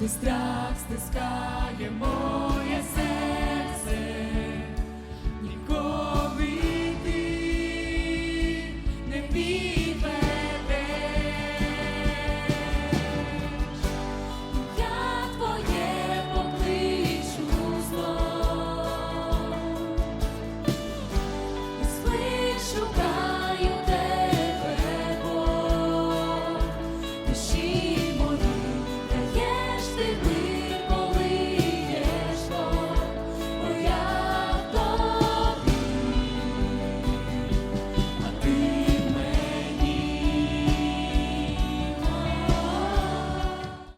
де страх стискає моє серце, ніколи ти не підведеш. Я твоє покличу зло і. Шукаю тебе, душі